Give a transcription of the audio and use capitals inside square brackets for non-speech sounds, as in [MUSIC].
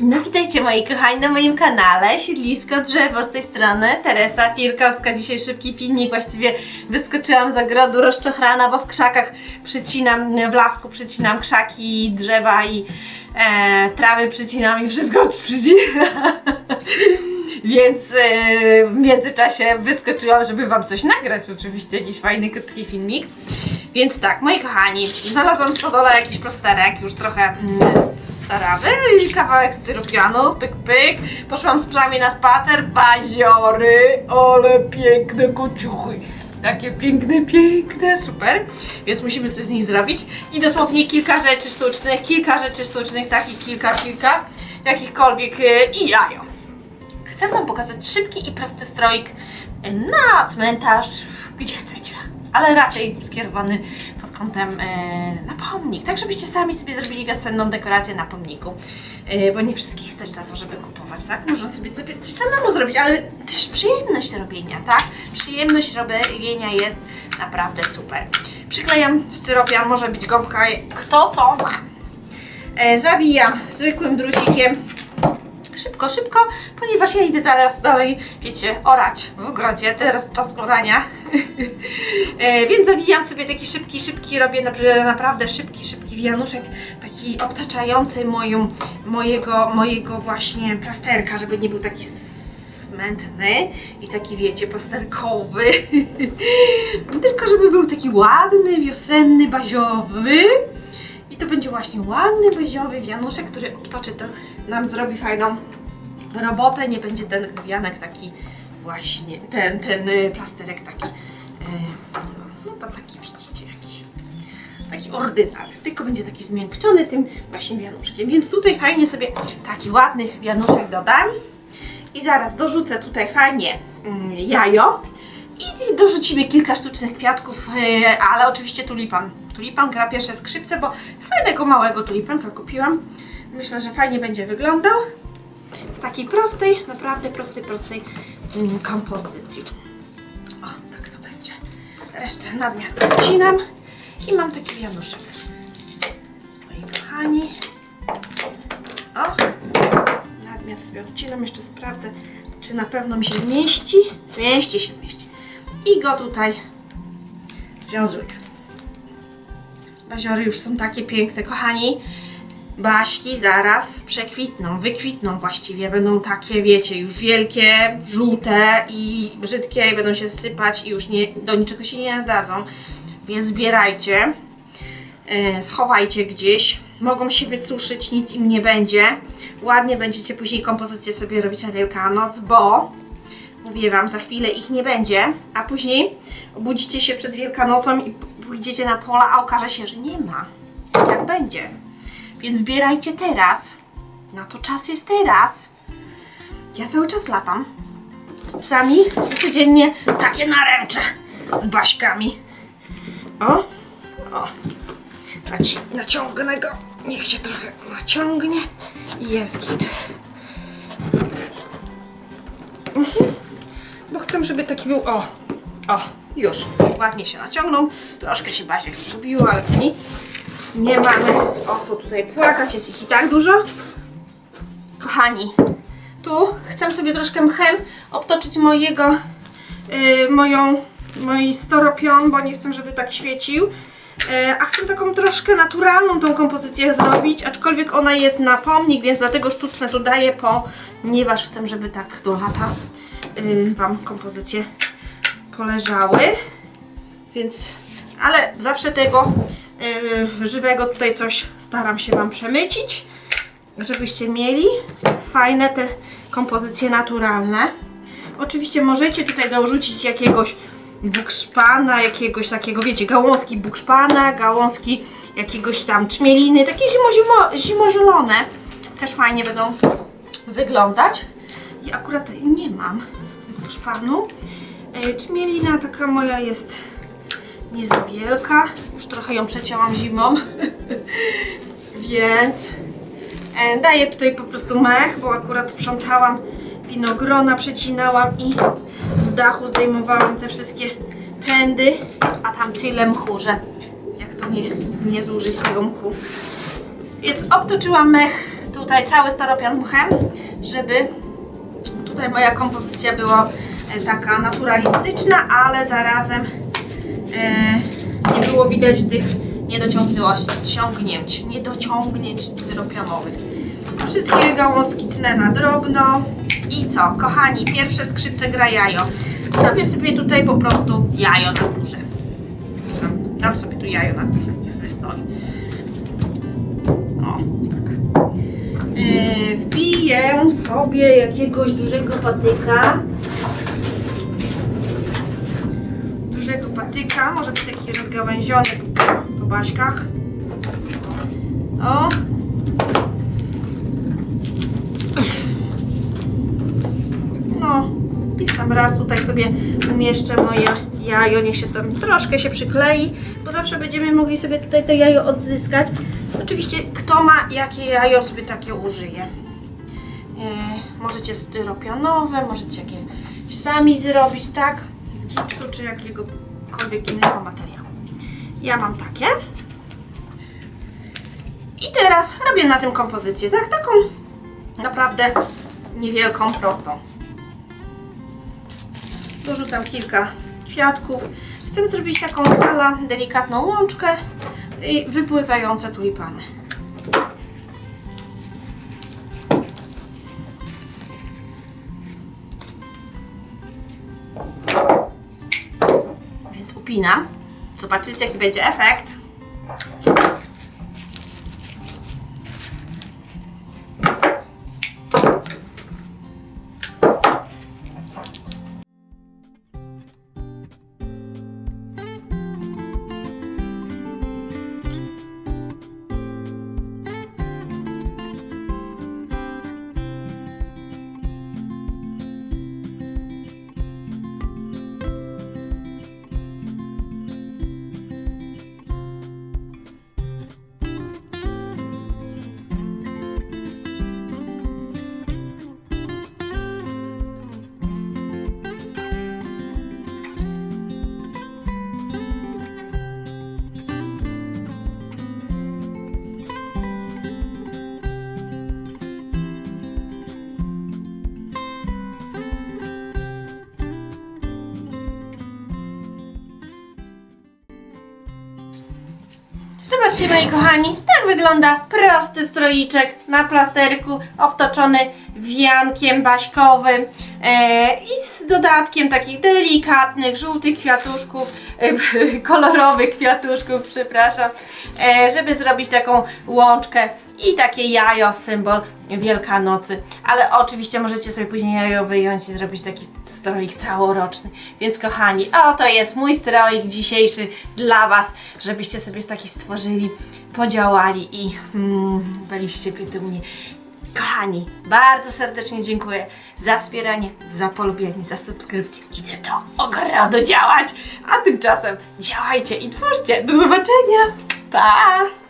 No witajcie moi kochani na moim kanale Siedlisko Drzewo z tej strony Teresa Firkowska. Dzisiaj szybki filmik, właściwie wyskoczyłam z ogrodu rozczochrana, bo w krzakach przycinam, w lasku przycinam krzaki, drzewa i e, trawy przycinam i wszystko przycinam. [LAUGHS] Więc e, w międzyczasie wyskoczyłam, żeby Wam coś nagrać, oczywiście jakiś fajny, krótki filmik. Więc tak, moi kochani, znalazłam z stodola jakiś plasterek, już trochę mm, starawy i kawałek styropianu, pyk pyk. Poszłam z psami na spacer, baziory, ale piękne kociuchy. Takie piękne, piękne, super. Więc musimy coś z nich zrobić. I dosłownie kilka rzeczy sztucznych, kilka rzeczy sztucznych, takich kilka, kilka, jakichkolwiek e, i jajo. Chcę Wam pokazać szybki i prosty stroik na cmentarz, gdzie chcecie, ale raczej skierowany kątem e, na pomnik, tak żebyście sami sobie zrobili wiosenną dekorację na pomniku, e, bo nie wszystkich stać na to, żeby kupować, tak? Można sobie, sobie coś samemu zrobić, ale też przyjemność robienia, tak? Przyjemność robienia jest naprawdę super. Przyklejam styropian, może być gąbka, kto co ma. E, zawijam zwykłym drucikiem szybko, szybko, ponieważ ja idę zaraz dalej, wiecie, orać w ogrodzie, teraz czas orania. [LAUGHS] e, więc zawijam sobie taki szybki, szybki, robię napr- naprawdę szybki, szybki wianuszek, taki obtaczający moją, mojego, mojego właśnie plasterka, żeby nie był taki smętny i taki, wiecie, plasterkowy. [LAUGHS] Tylko żeby był taki ładny, wiosenny, baziowy. Właśnie ładny, beziowy wianuszek, który obtoczy to, nam zrobi fajną robotę. Nie będzie ten wianek taki właśnie, ten, ten y, plasterek taki, y, no to taki widzicie jaki, taki ordynarny, tylko będzie taki zmiękczony tym właśnie wianuszkiem. Więc tutaj fajnie sobie taki ładny wianuszek dodam. I zaraz dorzucę tutaj fajnie mm, jajo i dorzucimy kilka sztucznych kwiatków, yy, ale oczywiście tulipan. Tulipan gra skrzypce, bo fajnego małego tulipanka kupiłam. Myślę, że fajnie będzie wyglądał w takiej prostej, naprawdę prostej, prostej mm, kompozycji. O, tak to będzie. Resztę nadmiar odcinam i mam taki wianuszek. Moi kochani. O, nadmiar sobie odcinam, jeszcze sprawdzę, czy na pewno mi się zmieści. Zmieści się, zmieści. I go tutaj związuję. Baziory już są takie piękne, kochani. Baśki zaraz przekwitną, wykwitną właściwie. Będą takie, wiecie, już wielkie, żółte i brzydkie i będą się sypać i już nie, do niczego się nie nadadzą. Więc zbierajcie, e, schowajcie gdzieś. Mogą się wysuszyć, nic im nie będzie. Ładnie będziecie później kompozycję sobie robić na Wielkanoc, bo mówię Wam, za chwilę ich nie będzie, a później obudzicie się przed Wielkanocą i pójdziecie na pola, a okaże się, że nie ma. Jak będzie. Więc zbierajcie teraz. Na to czas jest teraz. Ja cały czas latam z psami codziennie takie naręcze z baśkami. O, o. Naci- naciągnę go. Niech się trochę naciągnie. I jest git. Bo chcę, żeby taki był. O, o, już. Ładnie się naciągnął. Troszkę się Baziek zgubiło, ale to nic. Nie mamy o co tutaj płakać, jest ich i tak dużo. Kochani, tu chcę sobie troszkę mchem obtoczyć mojego, yy, moją, mój storopion, bo nie chcę, żeby tak świecił. Yy, a chcę taką troszkę naturalną tą kompozycję zrobić, aczkolwiek ona jest na pomnik, więc dlatego sztuczne tu daję, ponieważ chcę, żeby tak do lata yy, Wam kompozycje poleżały. Więc, ale zawsze tego yy, żywego tutaj coś staram się Wam przemycić, żebyście mieli fajne te kompozycje naturalne. Oczywiście możecie tutaj dorzucić jakiegoś bukszpana, jakiegoś takiego, wiecie, gałązki bukszpana, gałązki jakiegoś tam czmieliny, takie zimo, zimozielone. Też fajnie będą wyglądać. I akurat nie mam bukszpanu. Czmielina taka moja jest nie wielka. Już trochę ją przecięłam zimą. [LAUGHS] Więc e, daję tutaj po prostu mech, bo akurat sprzątałam winogrona, przecinałam i z dachu zdejmowałam te wszystkie pędy, a tam tyle mchu, że jak to nie, nie zużyć tego mchu. Więc obtoczyłam mech tu tutaj cały staropian mchem, żeby tutaj moja kompozycja była taka naturalistyczna, ale zarazem e, nie było widać tych niedociągnięć, ciągnięć, niedociągnięć styropianowych. Wszystkie gałązki tnę na drobno. I co, kochani, pierwsze skrzypce gra jajo. Robię sobie tutaj po prostu jajo na górze. Dam, sobie tu jajo na górze, niech sobie stoi. O, tak. Yy, wbiję sobie jakiegoś dużego patyka. Dużego patyka, może być taki rozgałęziony po, baśkach. O. No i raz tutaj sobie umieszczę moje jajo, niech się tam troszkę się przyklei, bo zawsze będziemy mogli sobie tutaj to jajo odzyskać. Oczywiście kto ma jakie jajo sobie takie użyje. Yy, możecie styropianowe, możecie jakieś sami zrobić, tak? Z gipsu czy jakiegokolwiek innego materiału. Ja mam takie. I teraz robię na tym kompozycję, tak? Taką naprawdę niewielką, prostą. Dorzucam kilka kwiatków. Chcę zrobić taką ala delikatną łączkę i wypływające tulipany. Więc upinam. Zobaczycie jaki będzie efekt. Zobaczcie moi kochani, tak wygląda prosty stroiczek na plasterku obtoczony wiankiem baśkowym i z dodatkiem takich delikatnych, żółtych kwiatuszków, e, [LAUGHS] kolorowych kwiatuszków, przepraszam, e, żeby zrobić taką łączkę i takie jajo, symbol Wielkanocy. Ale oczywiście możecie sobie później jajo wyjąć i zrobić taki stroik całoroczny. Więc kochani, oto jest mój stroik dzisiejszy dla Was, żebyście sobie taki stworzyli, podziałali i mm, byliście dumni. Kochani, bardzo serdecznie dziękuję za wspieranie, za polubienie, za subskrypcję. Idę do ogrodu działać, a tymczasem działajcie i twórzcie. Do zobaczenia. Pa!